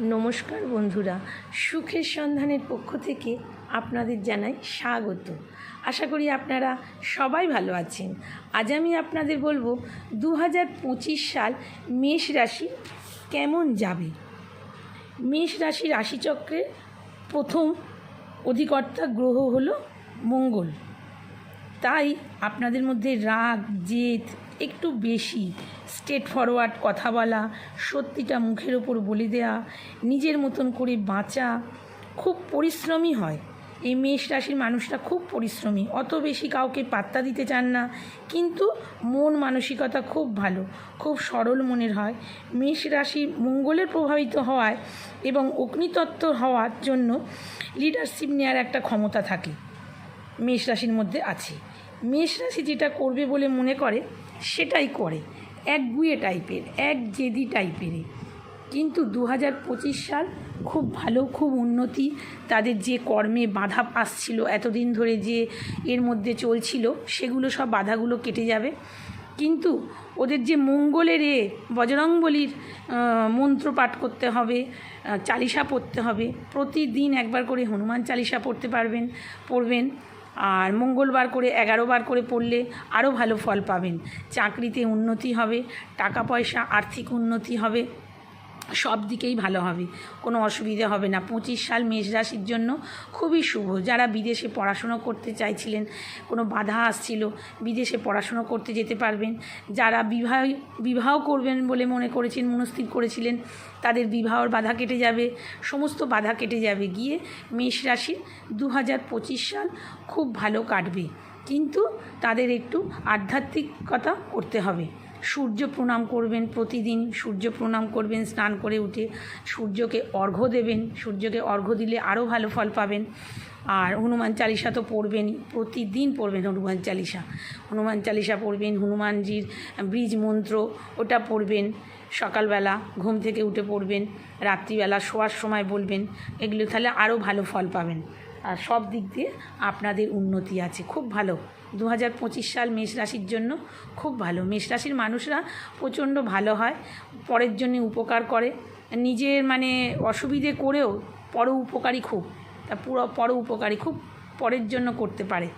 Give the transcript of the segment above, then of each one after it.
নমস্কার বন্ধুরা, সুখের সন্ধানের পক্ষ থেকে আপনাদের জানাই স্বাগত। আশা করি আপনারা সবাই ভালো আছেন। আজ আমি আপনাদের বলব দু হাজার পঁচিশ সাল মেষ রাশি কেমন যাবে? মেষ রাশি রাশিচক্রের প্রথম অধিকর্তা গ্রহ হলো মঙ্গল। তাই আপনাদের মধ্যে রাগ, জেদ, একটু বেশি স্টেট ফরওয়ার্ড কথা বলা, সত্যিটা মুখের ওপর বলে দেওয়া নিজের মতন করে বাঁচা খুব পরিশ্রমী হয়। এই মেষ রাশির মানুষরা খুব পরিশ্রমী। অত বেশি কাউকে পাত্তা দিতে চান না, কিন্তু মন মানসিকতা খুব ভালো, খুব সরল মনের হয়। মেষ রাশি মঙ্গলের প্রভাবিত হওয়ায় এবং অগ্নিতত্ত্ব হওয়ার জন্য লিডারশিপ নেওয়ার একটা ক্ষমতা থাকে, মেষ রাশির মধ্যে আছে। মেষ রাশি যেটা করবে বলে মনে করে, সেটাই করে। একগুয়ে টাইপের, এক জেদি টাইপের। কিন্তু দু হাজার পঁচিশ সাল খুব ভালো, খুব উন্নতি। তাদের যে কর্মে বাধা আসছিল এতদিন ধরে যে এর মধ্যে চলছিল, সেগুলো সব বাধাগুলো কেটে যাবে। কিন্তু ওদের যে মঙ্গলের এ বজরংবলির মন্ত্র পাঠ করতে হবে চালিসা পড়তে হবে, প্রতিদিন একবার করে হনুমান চালিসা পড়তে পারবেন, পড়বেন। আর মঙ্গলবার করে এগারো বার করে পড়লে আরও ভালো ফল পাবেন। চাকরিতে উন্নতি হবে, টাকা পয়সা, আর্থিক উন্নতি হবে। সব দিকেই ভালো হবে। কোনো অসুবিধে হবে না। পঁচিশ সাল মেষ রাশির জন্য খুবই শুভ। যারা বিদেশে পড়াশুনো করতে চাইছিলেন, কোনো বাধা আসছিল, বিদেশে পড়াশুনো করতে যেতে পারবেন। যারা বিবাহ বিবাহ করবেন বলে মনে করেছেন, মনস্থির করেছিলেন, তাদের বিবাহর বাধা কেটে যাবে, সমস্ত বাধা কেটে যাবে। গিয়ে মেষ রাশির দু হাজার পঁচিশ সাল খুব ভালো কাটবে। কিন্তু তাদের একটু আধ্যাত্মিকতা করতে হবে। সূর্য প্রণাম করবেন প্রতিদিন, সূর্য প্রণাম করবেন, স্নান করে উঠে সূর্যকে অর্ঘ্য দেবেন, সূর্যকে অর্ঘ্য দিলে আরও ভালো ফল পাবেন। আর হনুমান চালিসা তো পড়বেনই প্রতিদিন পড়বেন হনুমান চালিসা হনুমান চালিসা পড়বেন, হনুমানজির বীজ মন্ত্র ওটা পড়বেন, সকালবেলা ঘুম থেকে উঠে পড়বেন, রাত্রিবেলা শোয়ার সময় বলবেন, এগুলো তাহলে আরও ভালো ফল পাবেন। সব দিক দিয়ে আপনাদের উন্নতি আছে। খুব ভালো। দু হাজার পঁচিশ সাল মেষ রাশির জন্য খুব ভালো। মেষ রাশির মানুষরা প্রচণ্ড ভালো হয়, পরের জন্য উপকার করে। নিজের মানে অসুবিধে করেও পর উপকারী খুব। তা পুরো পর উপকারী খুব পরের জন্য করতে পারে।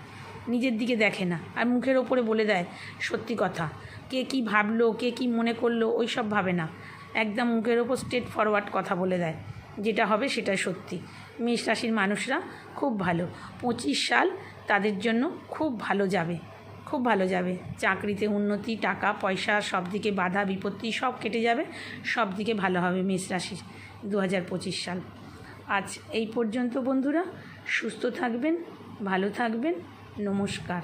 নিজের দিকে দেখে না। আর মুখের ওপরে বলে দেয়, সত্যি কথা। কে কি ভাবলো, কে কি মনে করল ওই সব ভাবে না। একদম মুখের ওপর স্ট্রেট ফরওয়ার্ড কথা বলে দেয়। যেটা হবে সেটা সত্যি। মেষ রাশির মানুষরা খুব ভালো। পঁচিশ সাল তাদের জন্য খুব ভালো যাবে। খুব ভালো যাবে। চাকরিতে উন্নতি, টাকা, পয়সা, সব দিকে বাধা, বিপত্তি সব কেটে যাবে। সব দিকে ভালো হবে মেষ রাশির দু হাজার পঁচিশ সাল। আজ এই পর্যন্ত বন্ধুরা, সুস্থ থাকবেন, ভালো থাকবেন। নমস্কার।